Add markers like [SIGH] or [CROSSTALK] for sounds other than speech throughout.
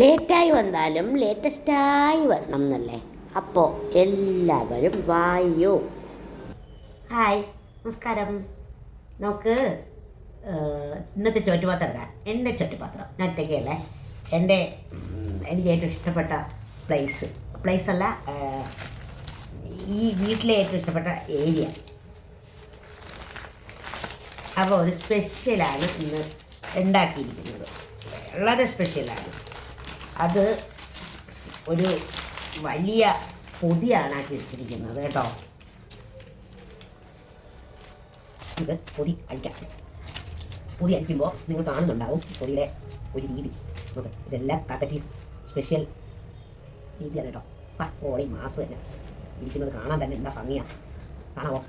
ലേറ്റായി വന്നാലും ലേറ്റസ്റ്റായി വരണം എന്നല്ലേ? അപ്പോൾ എല്ലാവരും വായോ. ഹായ് നമസ്കാരം. നമുക്ക് ഇന്നത്തെ ചോറ്റുപാത്രം ഇടാം. എന്റെ ചോറ്റുപാത്രം. ഞാൻ ഒറ്റയ്ക്കല്ലേ? എന്റെ എനിക്ക് ഏറ്റവും ഇഷ്ടപ്പെട്ട പ്ലേസ് പ്ലേസ് അല്ല ഈ വീട്ടിലെ ഏറ്റവും ഇഷ്ടപ്പെട്ട ഏരിയ അപ്പോൾ ഒരു സ്പെഷ്യലാണ് ഇന്ന് ഉണ്ടാക്കിയിരിക്കുന്നത്. വളരെ സ്പെഷ്യലാണ് അത് ഒരു വലിയ പൊതിയാണ് ആക്കി വെച്ചിരിക്കുന്നത് കേട്ടോ. ഇത് പൊടി അടിക്കാം. പൊടി അടിക്കുമ്പോൾ നിങ്ങൾ കാണുന്നുണ്ടാവും പൊടിയുടെ ഒരു രീതി. ഇതെല്ലാം കാക്കച്ചി സ്പെഷ്യൽ രീതിയാണ് കേട്ടോ. ഓടി മാസ് തന്നെ. ഇരിക്കുന്നത് കാണാൻ തന്നെ എന്താ ഭംഗിയാണ് കാണാവോ?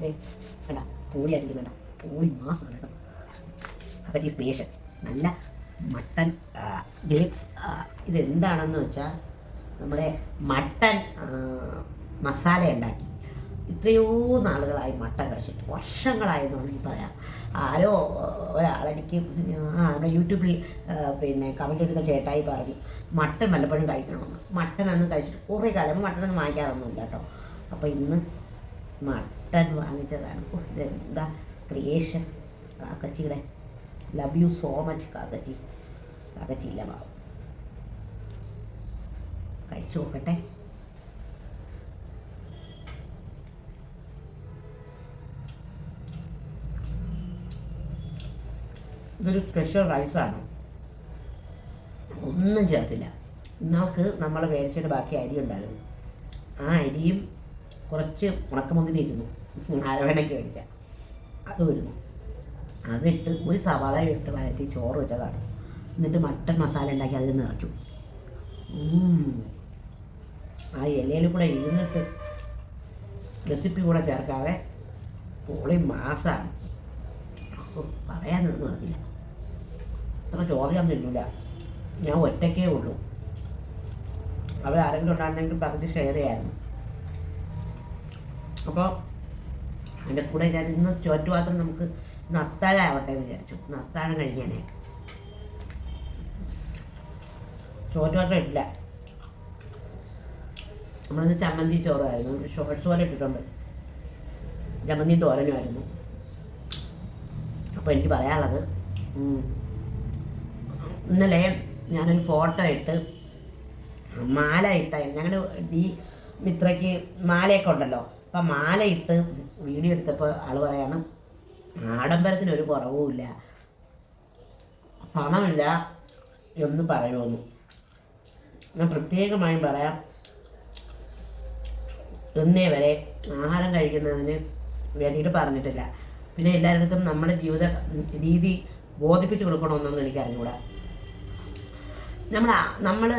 പൊടി പൂളി അടിക്കുന്നുണ്ട പൂളി മാസമാണ് കേട്ടോ. അതൊക്കെ സ്പേഷ്യൽ നല്ല മട്ടൻ ഗ്രേപ്സ് ഇതെന്താണെന്ന് വെച്ചാൽ നമ്മുടെ മട്ടൻ ആ, മസാല ഉണ്ടാക്കി എത്രയോ നാളുകളായി മട്ടൻ കഴിച്ചിട്ട് വർഷങ്ങളായെന്ന് വേണമെങ്കിൽ പറയാം. ആരോ ഒരാളെനിക്ക് നമ്മുടെ യൂട്യൂബിൽ പിന്നെ കമന്റ് എടുക്കുന്ന ചേട്ടായി പറഞ്ഞു മട്ടൺ വല്ലപ്പോഴും കഴിക്കണമെന്ന്. മട്ടൺ അന്ന് കഴിച്ചിട്ട് കുറേ കാലം മട്ടൺ ഒന്നും വാങ്ങിക്കാറൊന്നുമില്ല കേട്ടോ. അപ്പോൾ ഇന്ന് മട്ടൺ വാങ്ങിച്ചതാണ്. ഇതെന്താ ക്രിയേഷൻ കാക്കച്ചിയുടെ ലവ് യു സോ മച്ച് കാക്കച്ചി. കാക്കച്ചി ഇല്ല പാവം. കഴിച്ചു നോക്കട്ടെ. ഇതൊരു സ്പെഷ്യൽ റൈസാണ് ഒന്നും ചേർത്തില്ല. ഇന്നാൾക്ക് നമ്മൾ മേടിച്ചതിന്റെ ബാക്കി അരി ഉണ്ടായിരുന്നു. ആ അരിയും കുറച്ച് ഉണക്കമുന്തിരി ഇരുന്നു അരവണയ്ക്ക് മേടിച്ച അത് വരുന്നു. അതിട്ട് ഒരു സവാള ഇട്ട് വഴറ്റി ചോറ് വെച്ചതാണ്. എന്നിട്ട് മട്ടൻ മസാല ഉണ്ടാക്കി അതിൽ നിറച്ചു. ആ ഇലയിൽ കൂടെ ഇരുന്നിട്ട് റെസിപ്പി കൂടെ ചേർക്കാതെ പൊളി മാസാണ്. പറയാനൊന്നും അറിയില്ല ഇത്ര ചോറ് ഞാൻ തിന്നില്ല ഞാൻ ഒറ്റയ്ക്കേ ഉള്ളൂ. അവർ ആരെങ്കിലും ഉണ്ടായിരുന്നെങ്കിൽ പകുതി ഷെയർ ചെയ്യായിരുന്നു. അപ്പോൾ അതിന്റെ കൂടെ ഞാൻ ഇന്ന് ചോറ്റുപാത്രം നമുക്ക് ആവട്ടെ എന്ന് വിചാരിച്ചു. ഇന്ന് കഴിഞ്ഞേനെ ചോറ്റോട്ടം ഇല്ല. നമ്മളിന്ന് ചമ്മന്തി ചോറായിരുന്നു. ഷോർട്ട് ചോറ് ഇട്ടിട്ടുണ്ട്. ചമ്മന്തി തോരനുമായിരുന്നു. അപ്പോൾ എനിക്ക് പറയാനുള്ളത് ഇന്നലെ ഞാനൊരു ഫോട്ടോ ഇട്ട് മാല ഇട്ട ഞങ്ങളുടെ ഡി മിത്രയ്ക്ക് മാലയൊക്കെ ഉണ്ടല്ലോ. അപ്പം മാല ഇട്ട് വീഡിയോ എടുത്തപ്പോൾ ആൾ പറയാണ് ആഡംബരത്തിന് ഒരു കുറവുമില്ല പണമില്ല എന്ന് പറയുമെന്ന് ഞാൻ പ്രത്യേകമായും പറയാം. ഇന്നേ വരെ ആഹാരം കഴിക്കുന്നതിന് വേണ്ടിയിട്ട് പറഞ്ഞിട്ടില്ല. പിന്നെ എല്ലാവരുടെ നമ്മുടെ ജീവിത രീതി ബോധിപ്പിച്ചു കൊടുക്കണമെന്നൊന്നും എനിക്ക് നമ്മൾ നമ്മൾ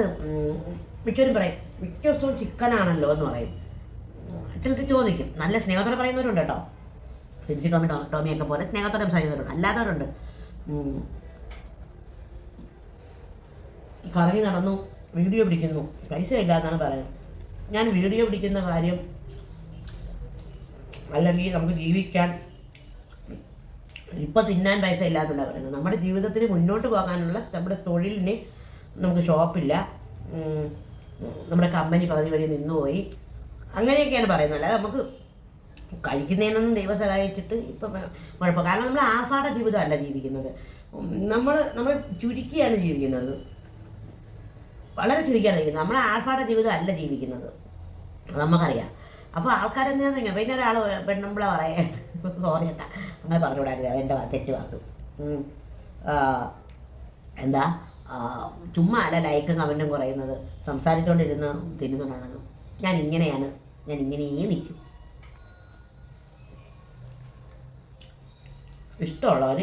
മിക്കവരും പറയും മിക്ക ദിവസവും ചിക്കനാണല്ലോ എന്ന് പറയും. ചിലർ ചോദിക്കും നല്ല സ്നേഹത്തോടെ പറയുന്നവരുണ്ട് കേട്ടോ. സിൻസി ടോമി ടോമിയൊക്കെ പോലെ സ്നേഹത്തോടെ സംസാരിക്കുന്നവരുണ്ട്. അല്ലാത്തവരുണ്ട്. കറങ്ങി നടന്നു വീഡിയോ പിടിക്കുന്നു. പൈസ ഇല്ല എന്നാണ് പറയുന്നത്. ഞാൻ വീഡിയോ പിടിക്കുന്ന കാര്യം അല്ലെങ്കിൽ നമുക്ക് ജീവിക്കാൻ ഇപ്പം തിന്നാൻ പൈസ ഇല്ല എന്നല്ല പറയുന്നത്. നമ്മുടെ ജീവിതത്തിന് മുന്നോട്ട് പോകാനുള്ള നമ്മുടെ തൊഴിലിന് നമുക്ക് ഷോപ്പില്ല. നമ്മുടെ കമ്പനി പകുതി വഴി നിന്നുപോയി. അങ്ങനെയൊക്കെയാണ് പറയുന്നത്. അല്ലാതെ നമുക്ക് കഴിക്കുന്നതിനൊന്നും ദൈവം സഹായിച്ചിട്ട് ഇപ്പം കുഴപ്പം. കാരണം നമ്മൾ ആഫാട ജീവിതമല്ല ജീവിക്കുന്നത്. നമ്മൾ നമ്മൾ ചുരുക്കിയാണ് ജീവിക്കുന്നത്. വളരെ ചുരുക്കിയാണ് ജീവിക്കുന്നത്. നമ്മൾ ആൾഫാട ജീവിതം അല്ല ജീവിക്കുന്നത്. നമുക്കറിയാം. അപ്പോൾ ആൾക്കാരെന്താണെന്ന് കഴിഞ്ഞാൽ പിന്നെ ഒരാൾ പെണ്ണുമ്പിള പറയാ സോറി [LAUGHS] ഏട്ടാ. അങ്ങനെ പറഞ്ഞുകൂടായിരുന്നു. അതെന്റെ തെറ്റ് വാക്ക്. എന്താ? ചുമ്മാ അല്ല ലൈക്കും കമന്റും കുറയുന്നത്. സംസാരിച്ചുകൊണ്ടിരുന്ന് തിന്നുന്നുണ്ടാണെന്ന് ഞാൻ ഇങ്ങനെയാണ്. ഞാൻ ഇങ്ങനെയേ നിൽക്കും. ഇഷ്ടമുള്ളവർ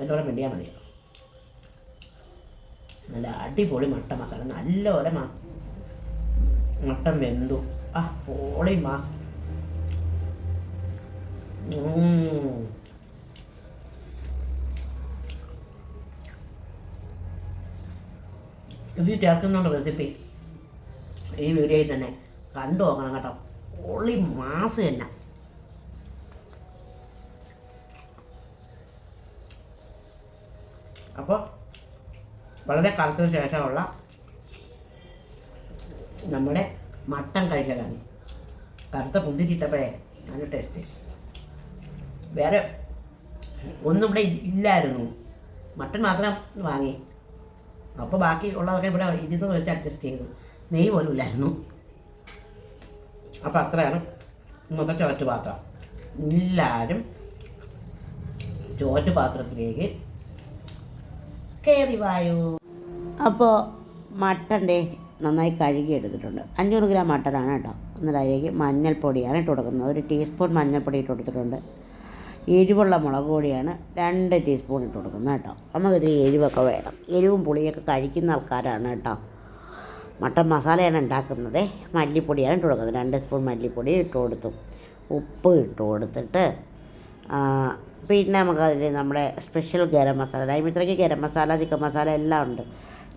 എന്നോട് മിണ്ടിയാൽ മതി. നല്ല അടിപൊളി മട്ട മസാല നല്ലപോലെ മട്ടൻ വെന്തു. ആ പൊളി മാസ്. ഇത് ചേർക്കുന്നുണ്ട് റെസിപ്പി ഈ വീഡിയോയിൽ തന്നെ കണ്ടു നോക്കണം കേട്ടോ. പൊളി മാസ് തന്നെ. അപ്പോൾ വളരെ കാലത്തിന് ശേഷമുള്ള നമ്മുടെ മട്ടൻ കഴിക്കലാണ്. കറുത്ത പുന്തിരിട്ടപ്പോഴേ നല്ല ടേസ്റ്റ് വേറെ ഒന്നും ഇവിടെ ഇല്ലായിരുന്നു. മട്ടൻ മാത്രം വാങ്ങി. അപ്പോൾ ബാക്കി ഉള്ളതൊക്കെ ഇവിടെ ഇരുന്ന് വെച്ച് അഡ്ജസ്റ്റ് ചെയ്തു. നെയ് പോലും ഇല്ലായിരുന്നു. അപ്പോൾ അത്രയാണ് ഇന്നത്തെ ചോറ്റ് പാത്രം എല്ലാവരും ചോറ്റ് പാത്രത്തിലേക്ക് കയറി വായു. അപ്പോൾ മട്ടന്റെ നന്നായി കഴുകി എടുത്തിട്ടുണ്ട് അഞ്ഞൂറ് ഗ്രാം മട്ടനാണ് കേട്ടോ. എന്നിട്ട് അതിലേക്ക് മഞ്ഞൾപ്പൊടിയാണ് ഇട്ട് കൊടുക്കുന്നത്. ഒരു ടീസ്പൂൺ മഞ്ഞൾപ്പൊടി ഇട്ട് കൊടുത്തിട്ടുണ്ട്. എരിവുള്ള മുളക് പൊടിയാണ് രണ്ട് ടീസ്പൂൺ ഇട്ട് കൊടുക്കുന്നത് കേട്ടോ. നമുക്കിതിൽ എരിവൊക്കെ വേണം. എരിവും പുളിയൊക്കെ കഴിക്കുന്ന ആൾക്കാരാണ് കേട്ടോ. മട്ടൻ മസാലയാണ് ഉണ്ടാക്കുന്നത്. മല്ലിപ്പൊടിയാണ് ഇട്ട് കൊടുക്കുന്നത്. രണ്ട് സ്പൂൺ മല്ലിപ്പൊടി ഇട്ട് കൊടുത്തു. ഉപ്പ് ഇട്ട് കൊടുത്തിട്ട് പിന്നെ നമുക്കതിൽ നമ്മുടെ സ്പെഷ്യൽ ഗരം മസാല നൈമിത്രയ്ക്ക് ഗരം മസാല ചിക്കൻ മസാല എല്ലാം ഉണ്ട്.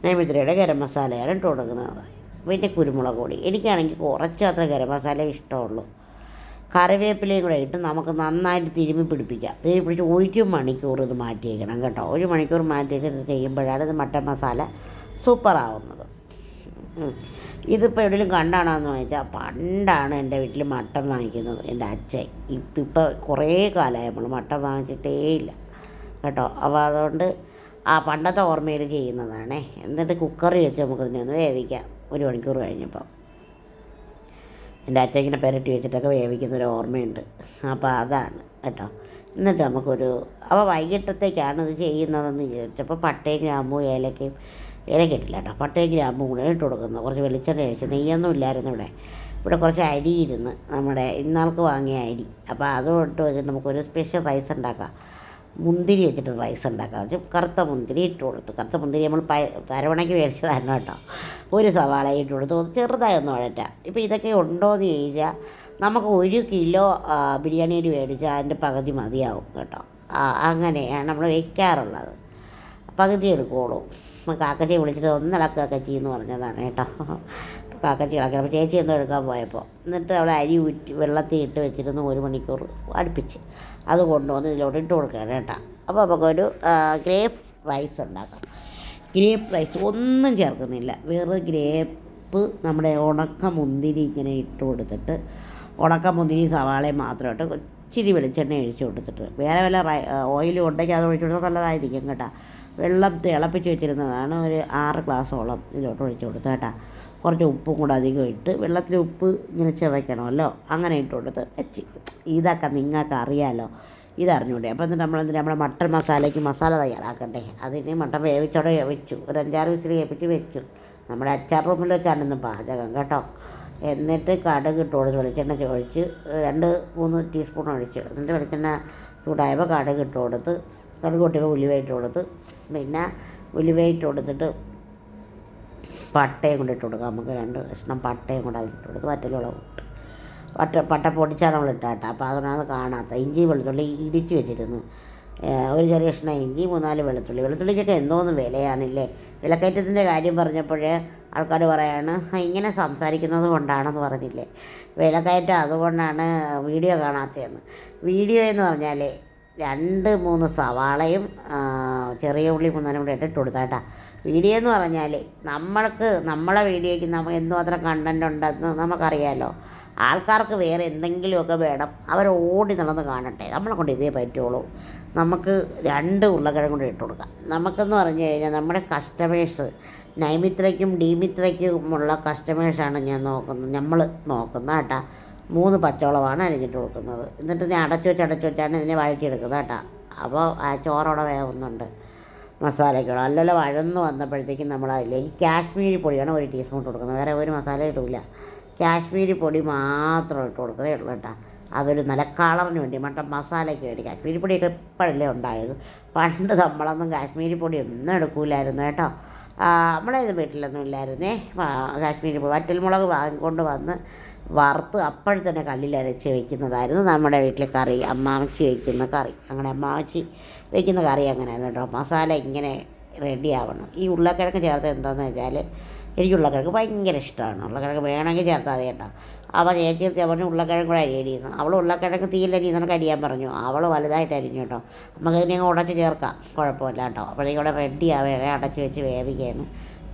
നൈമിത്രയുടെ ഗരം മസാലയാണ് ഇട്ട് കൊടുക്കുന്നത്. പിന്നെ കുരുമുളക് പൊടി. എനിക്കാണെങ്കിൽ കുറച്ച് അത്ര ഗരം മസാല ഇഷ്ടമുള്ളൂ. കറിവേപ്പിലയും കൂടെ ഇട്ട് നമുക്ക് നന്നായിട്ട് തിരുമ്മി പിടിപ്പിക്കാം. തിരുമ്മി പിടിച്ച് ഒരു മണിക്കൂർ ഇത് മാറ്റി വയ്ക്കണം കേട്ടോ. ഒരു മണിക്കൂർ മാറ്റി വെച്ചിട്ട് ചെയ്യുമ്പോഴാണ് ഇത് മട്ടൻ മസാല സൂപ്പറാവുന്നത്. ഇതിപ്പോൾ എവിടെയും കണ്ടാണെന്ന് ചോദിച്ചാൽ പണ്ടാണ് എന്റെ വീട്ടിൽ മട്ടൻ വാങ്ങിക്കുന്നത് എന്റെ അച്ഛൻ. ഇപ്പം ഇപ്പോൾ കുറേ കാലമായി നമ്മൾ മട്ടൻ വാങ്ങിച്ചിട്ടേ ഇല്ല. കേട്ടോ? അപ്പോൾ അതുകൊണ്ട് ആ പണ്ടത്തെ ഓർമ്മയിൽ ചെയ്യുന്നതാണേ. എന്നിട്ട് കുക്കറി വെച്ച് നമുക്കിതിനെ ഒന്ന് വേവിക്കാം. ഒരു മണിക്കൂർ കഴിഞ്ഞപ്പോൾ എന്റെ അച്ഛൻ പെരട്ടി വെച്ചിട്ടൊക്കെ വേവിക്കുന്ന ഒരു ഓർമ്മയുണ്ട്. അപ്പോൾ അതാണ് കേട്ടോ. എന്നിട്ട് നമുക്കൊരു അപ്പോൾ വൈകിട്ടത്തേക്കാണ് ഇത് ചെയ്യുന്നതെന്ന് ചോദിച്ചപ്പോൾ പട്ടയും ഗ്രാമ്പും ഏലക്കയും ഏലക്ക ഇട്ടില്ല കേട്ടോ. പട്ടയും ഗ്രാമ്പും ഇട്ട് കൊടുക്കുന്നു. കുറച്ച് വെളിച്ചെണ്ണ ഒഴിച്ച് നെയ്യൊന്നും ഇല്ലായിരുന്നു ഇവിടെ. ഇവിടെ കുറച്ച് അരി ഇരുന്ന് നമ്മുടെ ഇന്നാൾക്ക് വാങ്ങിയ അരി. അപ്പോൾ അതും ഇട്ട് വെച്ചിട്ട് നമുക്കൊരു സ്പെഷ്യൽ റൈസ് ഉണ്ടാക്കാം. മുന്തിരി വെച്ചിട്ട് റൈസ് ഉണ്ടാക്കാം. വെച്ച് കറുത്ത മുന്തിരി ഇട്ട് കൊടുത്തു. കറുത്ത മുന്തിരി നമ്മൾ പ തരവണയ്ക്ക് മേടിച്ചതായിരുന്നു കേട്ടോ. ഒരു സവാള ഇട്ട് കൊടുത്തു. ചെറുതായി ഒന്ന് വഴറ്റാം. ഇപ്പോൾ ഇതൊക്കെ ഉണ്ടോ എന്ന് ചോദിച്ചാൽ നമുക്ക് ഒരു കിലോ ബിരിയാണി അരി മേടിച്ചാൽ അതിന്റെ പകുതി മതിയാവും കേട്ടോ. അങ്ങനെയാണ് നമ്മൾ വയ്ക്കാറുള്ളത് പകുതി എടുക്കുള്ളൂ അപ്പോൾ കാക്കച്ചി വിളിച്ചിട്ട് ഒന്നിളക്ക് കാക്കച്ചി എന്ന് പറഞ്ഞതാണ് കേട്ടോ. അപ്പോൾ കാക്കച്ചി ഇളക്കണം അപ്പോൾ ചേച്ചി എന്തോ എടുക്കാൻ പോയപ്പോൾ എന്നിട്ട് അവിടെ അരി ഊറ്റി വെള്ളത്തിൽ ഇട്ട് വെച്ചിരുന്നു ഒരു മണിക്കൂർ അടുപ്പിച്ച്. അത് കൊണ്ടുവന്ന് ഇതിലോട്ട് ഇട്ട് കൊടുക്കുകയാണ് കേട്ടോ. അപ്പോൾ നമുക്കൊരു ഗ്രേപ്പ് റൈസ് ഉണ്ടാക്കാം. ഗ്രേപ്പ് റൈസ് ഒന്നും ചേർക്കുന്നില്ല. വേറെ ഗ്രേപ്പ് നമ്മുടെ ഉണക്ക മുന്തിരി ഇങ്ങനെ ഇട്ട് കൊടുത്തിട്ട് ഉണക്ക മുന്തിരി സവാളയും മാത്രമായിട്ട് ഇച്ചിരി വെളിച്ചെണ്ണ ഒഴിച്ച് കൊടുത്തിട്ട്. വേറെ വല്ല ഓയിലും ഉണ്ടെങ്കിൽ അത് ഒഴിച്ചു കൊടുത്താൽ നല്ലതായിരിക്കും കേട്ടോ. വെള്ളം തിളപ്പിച്ച് വെച്ചിരുന്നതാണ് ഒരു ആറ് ഗ്ലാസ്സോളം ഇതിലോട്ട് ഒഴിച്ച് കൊടുത്തു കേട്ടോ. കുറച്ച് ഉപ്പും കൂടെ അധികം ഇട്ട് വെള്ളത്തിൽ ഉപ്പ് ഇങ്ങനെ ചെവയ്ക്കണമല്ലോ അങ്ങനെ ഇട്ട് കൊടുത്ത് വെച്ച്. ഇതൊക്കെ നിങ്ങൾക്ക് അറിയാമല്ലോ ഇതറിഞ്ഞൂടെ. അപ്പോൾ എന്നിട്ട് നമ്മൾ എന്തിനാ നമ്മുടെ മട്ടൻ മസാലയ്ക്ക് മസാല തയ്യാറാക്കണ്ടേ? അതിന് മട്ടൻ വേവിച്ചോടെ വെച്ചു. ഒരു അഞ്ചാറ് വിസിൽ കേൾപ്പിച്ച് വെച്ചു. നമ്മുടെ അച്ചാർ റൂമിൽ വെച്ചാണ് ഇന്ന് പാചകം കേട്ടോ. എന്നിട്ട് കടുക് ഇട്ട് കൊടുത്ത് വെളിച്ചെണ്ണ ഒഴിച്ച് രണ്ട് മൂന്ന് ടീസ്പൂൺ ഒഴിച്ച്. എന്നിട്ട് വെളിച്ചെണ്ണ ചൂടായപ്പോൾ കടുക് ഇട്ട് കൊടുത്ത് കടുക് പൊട്ടിയപ്പോൾ ഉലുവായിട്ട് കൊടുത്ത് പിന്നെ ഉലുവായിട്ട് കൊടുത്തിട്ട് പട്ടയും കൂടെ ഇട്ട് കൊടുക്കാം. നമുക്ക് രണ്ട് കഷ്ണം പട്ടയും കൂടെ അതിട്ട് കൊടുത്ത് വറ്റലുളവ് ഇട്ട്. പട്ട പട്ട പൊടിച്ചാൽ നമ്മൾ ഇട്ടാട്ടോ അപ്പോൾ അതുകൊണ്ടാണ് കാണാത്ത ഇഞ്ചി വെളുത്തുള്ളി ഇടിച്ച് വെച്ചിരുന്നു. ഒരു ചെറിയ കഷ്ണം ഇഞ്ചി മൂന്നാൽ വെളുത്തുള്ളി. വെളുത്തുള്ളിക്കൊക്കെ എന്തോന്ന് വിലയാണില്ലേ? വിലക്കയറ്റത്തിന്റെ കാര്യം പറഞ്ഞപ്പോഴേ ആൾക്കാർ പറയാണ് "ആ, ഇങ്ങനെ സംസാരിക്കുന്നത് കൊണ്ടാണെന്ന് പറഞ്ഞില്ലേ? വിലക്കയറ്റം അതുകൊണ്ടാണ് വീഡിയോ കാണാത്തതെന്ന്. വീഡിയോ എന്ന് പറഞ്ഞാൽ രണ്ട് മൂന്ന് സവാളയും ചെറിയ ഉള്ളി മൂന്നാലും കൂടെ ഇട്ടിട്ട് കൊടുത്താട്ടാ വീഡിയോ എന്ന് പറഞ്ഞാൽ നമ്മൾക്ക് നമ്മളെ വീഡിയോയ്ക്ക് നമുക്ക് എന്തുമാത്രം കണ്ടന്റ് ഉണ്ടെന്ന് നമുക്കറിയാമല്ലോ ആൾക്കാർക്ക് വേറെ എന്തെങ്കിലുമൊക്കെ വേണം. അവർ ഓടി നടന്ന് കാണട്ടെ. നമ്മളെ കൊണ്ട് ഇതേ പറ്റുള്ളൂ. നമുക്ക് രണ്ട് ഉരുളക്കിഴങ്ങ് കൂടെ ഇട്ട് കൊടുക്കാം. നമുക്കെന്ന് പറഞ്ഞു കഴിഞ്ഞാൽ നമ്മുടെ കസ്റ്റമേഴ്സ് നൈമിത്രയ്ക്കും ഡീമിത്രയ്ക്കും ഉള്ള കസ്റ്റമേഴ്സാണ് ഞാൻ നോക്കുന്നത് നമ്മൾ നോക്കുന്നത് കേട്ടാ. മൂന്ന് പച്ചവളമാണ് അരിഞ്ഞിട്ട് കൊടുക്കുന്നത്. എന്നിട്ട് ഞാൻ അടച്ചു വെച്ച് അടച്ചു വെച്ചാണ് ഇതിനെ വഴറ്റിയെടുക്കുന്നത് കേട്ടോ. അപ്പോൾ ആ ചോറോടെ വേവുന്നുണ്ട് മസാലയ്ക്കുള്ള അല്ലല്ല വഴന്ന് വന്നപ്പോഴത്തേക്കും നമ്മൾ അതിലേക്ക് കാശ്മീരി പൊടിയാണ് ഒരു ടീസ്പൂൺ ഇട്ട് കൊടുക്കുന്നത്. വേറെ ഒരു മസാല ഇട്ടില്ല കാശ്മീരി പൊടി മാത്രം ഇട്ട് കൊടുക്കുന്നതേ ഉള്ളൂ കേട്ടോ. അതൊരു നല്ല കളറിന് വേണ്ടി മട്ടൻ മസാലയ്ക്ക് വേണ്ടി കാശ്മീരി പൊടിയൊക്കെ ഇപ്പോഴല്ലേ ഉണ്ടായത്. പണ്ട് നമ്മളൊന്നും കാശ്മീരി പൊടി ഒന്നും എടുക്കൂലായിരുന്നു കേട്ടോ. നമ്മളേത് നമ്മളെ വീട്ടിലൊന്നും ഇല്ലായിരുന്നേ. കാശ്മീരി പൊടി വറ്റൽമുളക് വാങ്ങിക്കൊണ്ട് വന്ന് വറുത്ത് അപ്പോൾ തന്നെ കല്ലിൽ അരച്ച് വെക്കുന്നതായിരുന്നു. നമ്മുടെ വീട്ടിലെ കറി അമ്മാമച്ചി വയ്ക്കുന്ന കറി. അങ്ങനെ അമ്മാമച്ചി വയ്ക്കുന്ന കറി അങ്ങനെയാണ് കേട്ടോ. മസാല ഇങ്ങനെ റെഡി ആവണം. ഈ ഉരുളക്കിഴങ്ങ് ചേർത്ത് എന്താണെന്ന് വെച്ചാൽ എനിക്ക് ഉരുളക്കിഴങ്ങ് ഭയങ്കര ഇഷ്ടമാണ്. ഉരുളക്കിഴങ്ങ് വേണമെങ്കിൽ ചേർത്താൽ മതി കേട്ടോ. അവൾ ചേച്ചി പറഞ്ഞു ഉരുളക്കിഴങ്ങ് കൂടെ അരിയടിയുന്നു അവൾ ഉരുളക്കിഴങ്ങ് തീയിലരി നിനക്ക് അരിയാൻ പറഞ്ഞു. അവൾ വലുതായിട്ട് അരിഞ്ഞു കേട്ടോ. നമുക്ക് ഇതിനെ ഉടച്ച് ചേർക്കാം. കുഴപ്പമില്ല കേട്ടോ. അപ്പോഴത്തേക്കും ഇവിടെ റെഡി ആവുകയാണ് അടച്ച് വെച്ച് വേവിക്കുകയാണ്.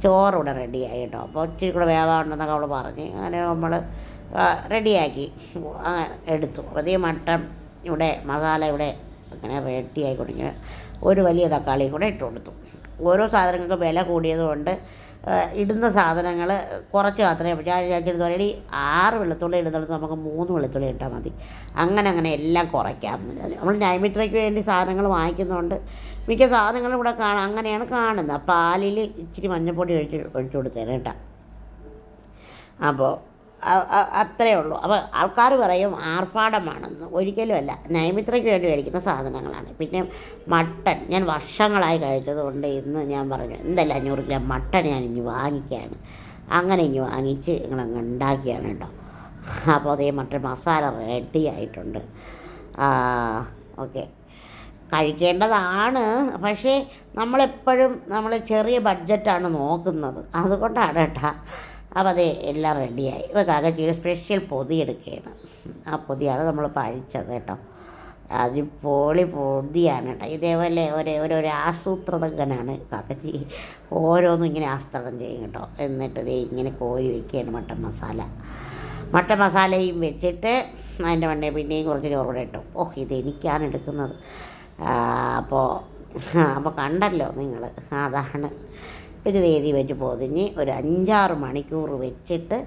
ചോറ് ഇവിടെ റെഡിയായി കേട്ടോ. അപ്പോൾ ഇച്ചിരി കൂടെ വേവാണ്ടെന്നൊക്കെ അവൾ പറഞ്ഞ്. അങ്ങനെ നമ്മൾ റെഡിയാക്കി. എടുത്തു. അതേ മട്ടം ഇവിടെ മസാല ഇവിടെ അങ്ങനെ റെഡിയായി കൊടുക്കുക ഒരു വലിയ തക്കാളി കൂടെ ഇട്ട് കൊടുത്തു. ഓരോ സാധനങ്ങൾക്ക് വില കൂടിയതുകൊണ്ട് ഇടുന്ന സാധനങ്ങൾ കുറച്ച് മാത്രമേ ഞാൻ വിചാരിച്ചിരുന്നു ഓൾറെഡി ആറ് വെളുത്തുള്ളി ഇടുന്നിടത്ത് നമുക്ക് മൂന്ന് വെളുത്തുള്ളി ഇട്ടാൽ മതി. അങ്ങനെ അങ്ങനെ എല്ലാം കുറയ്ക്കാം. നമ്മൾ നൈമിത്രയ്ക്ക് വേണ്ടി സാധനങ്ങൾ വാങ്ങിക്കുന്നതുകൊണ്ട് മിക്ക സാധനങ്ങളും ഇവിടെ കാണാം. അങ്ങനെയാണ് കാണുന്നത്. പാലിൽ ഇച്ചിരി മഞ്ഞൾപ്പൊടി ഒഴിച്ച് ഒഴിച്ചു കൊടുത്തേനെ കേട്ടോ. അപ്പോൾ അത്രയേ ഉള്ളൂ. അപ്പോൾ ആൾക്കാർ പറയും ആർഭാടമാണെന്ന്. ഒരിക്കലും അല്ല. നൈമിത്രയ്ക്ക് വേണ്ടി കഴിക്കുന്ന സാധനങ്ങളാണ്. പിന്നെ മട്ടൺ ഞാൻ വർഷങ്ങളായി കഴിച്ചതുകൊണ്ട് ഇന്ന് ഞാൻ പറഞ്ഞു എന്തല്ല അഞ്ഞൂറ് ഗ്രാം മട്ടൺ ഞാൻ ഇനി വാങ്ങിക്കുകയാണ് അങ്ങനെ ഇനി വാങ്ങിച്ച് നിങ്ങളങ്ങ് ഉണ്ടാക്കിയാണ് കേട്ടോ അപ്പോൾ അതേ മട്ടൺ മസാല റെഡി ആയിട്ടുണ്ട്. ഓക്കെ. കഴിക്കേണ്ടതാണ്. പക്ഷേ നമ്മളെപ്പോഴും നമ്മൾ ചെറിയ ബഡ്ജറ്റാണ് നോക്കുന്നത്. അതുകൊണ്ടാണ് കേട്ടോ അപ്പോൾ അതെ എല്ലാം റെഡിയായി. ഇപ്പോൾ കാക്കച്ചിയുടെ സ്പെഷ്യൽ പൊതി എടുക്കുകയാണ്. ആ പൊതിയാണ് നമ്മൾ പഴിച്ചത് കേട്ടോ. അത് പൊളി പൊതിയാണ് കേട്ടോ. ഇതേപോലെ ഒരേ ഒരു ഒരു ആസൂത്രകനാണ് കാക്കച്ചി. ഓരോന്നും ഇങ്ങനെ ആസൂത്രണം ചെയ്യും കേട്ടോ. എന്നിട്ട് ഇത് ഇങ്ങനെ കോരി വയ്ക്കുകയാണ് മട്ടൻ മസാല. മട്ടൻ മസാലയും വെച്ചിട്ട് അതിന്റെ മണ്ടേ പിന്നെയും കുറച്ച് ചോറ് ഇട്ടു. ഓഹ് ഇത് എനിക്കാണ് എടുക്കുന്നത് അപ്പോൾ അപ്പോൾ കണ്ടല്ലോ നിങ്ങൾ. അതാണ്. ഒരു വേദി വെച്ച് പൊതിഞ്ഞ് ഒരു അഞ്ചാറ് മണിക്കൂർ വെച്ചിട്ട്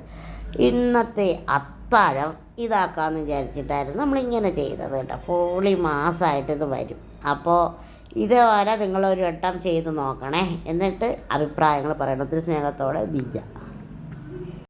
ഇന്നത്തെ അത്താഴം ഇതാക്കാമെന്ന് വിചാരിച്ചിട്ടായിരുന്നു നമ്മളിങ്ങനെ ചെയ്തത് കേട്ടോ. ഫുള്ളി മാസമായിട്ട് ഇത് വരും. അപ്പോൾ ഇതേപോലെ നിങ്ങളൊരു വട്ടം ചെയ്ത് നോക്കണേ. എന്നിട്ട് അഭിപ്രായങ്ങൾ പറയണം. ഒത്തിരി സ്നേഹത്തോടെ ബീജ.